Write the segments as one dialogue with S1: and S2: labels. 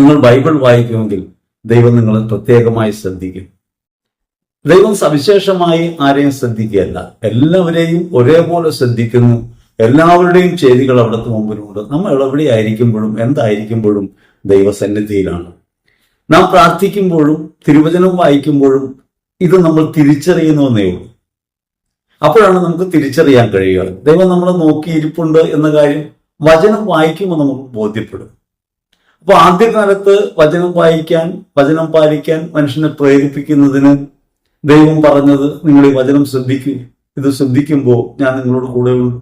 S1: നിങ്ങൾ ബൈബിൾ വായിക്കുമെങ്കിൽ ദൈവം നിങ്ങളെ പ്രത്യേകമായി ശ്രദ്ധിക്കും. ദൈവം സവിശേഷമായി ആരെയും ശ്രദ്ധിക്കുകയല്ല. എല്ലാവരെയും ഒരേപോലെ ശ്രദ്ധിക്കുന്നു. എല്ലാവരുടെയും ചെയ്തികൾ അവിടുത്തെ മുമ്പിലുണ്ട്. നമ്മൾ എവിടെ എവിടെയായിരിക്കുമ്പോഴും എന്തായിരിക്കുമ്പോഴും ദൈവസന്നിധിയിലാണ്. നാം പ്രാർത്ഥിക്കുമ്പോഴും തിരുവചനം വായിക്കുമ്പോഴും ഇത് നമ്മൾ തിരിച്ചറിയുന്നുവെന്നേ ഉള്ളൂ. അപ്പോഴാണ് നമുക്ക് തിരിച്ചറിയാൻ കഴിയുക. ദൈവം നമ്മളെ നോക്കിയിരിപ്പുണ്ട് എന്ന കാര്യം വചനം വായിക്കുമ്പോൾ നമുക്ക് ബോധ്യപ്പെടും. അപ്പൊ ആദ്യകാലത്ത് വചനം വായിക്കാൻ വചനം പാലിക്കാൻ മനുഷ്യനെ പ്രേരിപ്പിക്കുന്നതിന് ദൈവം പറഞ്ഞത് നിങ്ങൾ ഈ വചനം ശ്രദ്ധിക്കൂ. ഇത് ശ്രദ്ധിക്കുമ്പോൾ ഞാൻ നിങ്ങളോട് കൂടെ ഉണ്ട്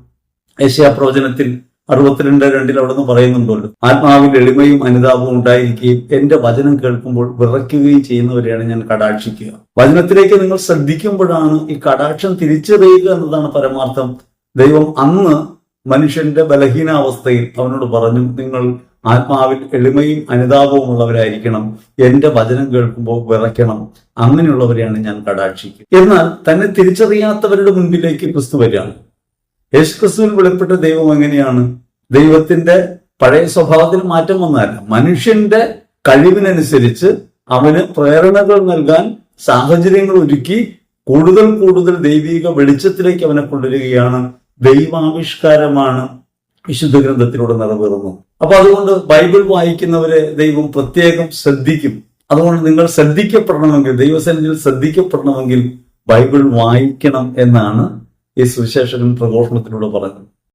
S1: ഏഷ്യാ പ്രവചനത്തിൽ അറുപത്തിരണ്ട് രണ്ടിൽ അവിടെ നിന്ന് പറയുന്നുണ്ടല്ലോ ആത്മാവിൽ എളിമയും അനുതാപവും ഉണ്ടായിരിക്കുകയും എന്റെ വചനം കേൾക്കുമ്പോൾ വിറയ്ക്കുകയും ചെയ്യുന്നവരെയാണ് ഞാൻ കടാക്ഷിക്കുക. വചനത്തിലേക്ക് നിങ്ങൾ ശ്രദ്ധിക്കുമ്പോഴാണ് ഈ കടാക്ഷം തിരിച്ചറിയുക എന്നതാണ് പരമാർത്ഥം. ദൈവം അന്ന് മനുഷ്യന്റെ ബലഹീനാവസ്ഥയിൽ അവനോട് പറഞ്ഞു നിങ്ങൾ ആത്മാവിൽ എളിമയും അനുതാപവും ഉള്ളവരായിരിക്കണം. എന്റെ വചനം കേൾക്കുമ്പോൾ വിറയ്ക്കണം. അങ്ങനെയുള്ളവരെയാണ് ഞാൻ കടാക്ഷിക്കുക എന്നാൽ തന്നെ തിരിച്ചറിയാത്തവരുടെ മുൻപിലേക്ക് ക്രിസ്തു വരികയാണ്. യേശു ക്രിസ്തുവിൽ വെളിപ്പെട്ട ദൈവം എങ്ങനെയാണ്? ദൈവത്തിന്റെ പഴയ സ്വഭാവത്തിൽ മാറ്റം വന്നതല്ല. മനുഷ്യന്റെ കഴിവിനനുസരിച്ച് അവന് പ്രേരണകൾ നൽകാൻ സാഹചര്യങ്ങൾ ഒരുക്കി കൂടുതൽ കൂടുതൽ ദൈവിക വെളിച്ചത്തിലേക്ക് അവനെ കൊണ്ടുവരികയാണ്. ദൈവാവിഷ്കാരമാണ് വിശുദ്ധ ഗ്രന്ഥത്തിലൂടെ നിറവേറുന്നു. അപ്പൊ അതുകൊണ്ട് ബൈബിൾ വായിക്കുന്നവരെ ദൈവം പ്രത്യേകം ശ്രദ്ധിക്കും. അതുകൊണ്ട് നിങ്ങൾ ശ്രദ്ധിക്കപ്പെടണമെങ്കിൽ ദൈവസന്നിധിയിൽ ശ്രദ്ധിക്കപ്പെടണമെങ്കിൽ ബൈബിൾ വായിക്കണം എന്നാണ് ഈ സുവിശേഷകൻ പ്രഘോഷണത്തിലൂടെ പറഞ്ഞത്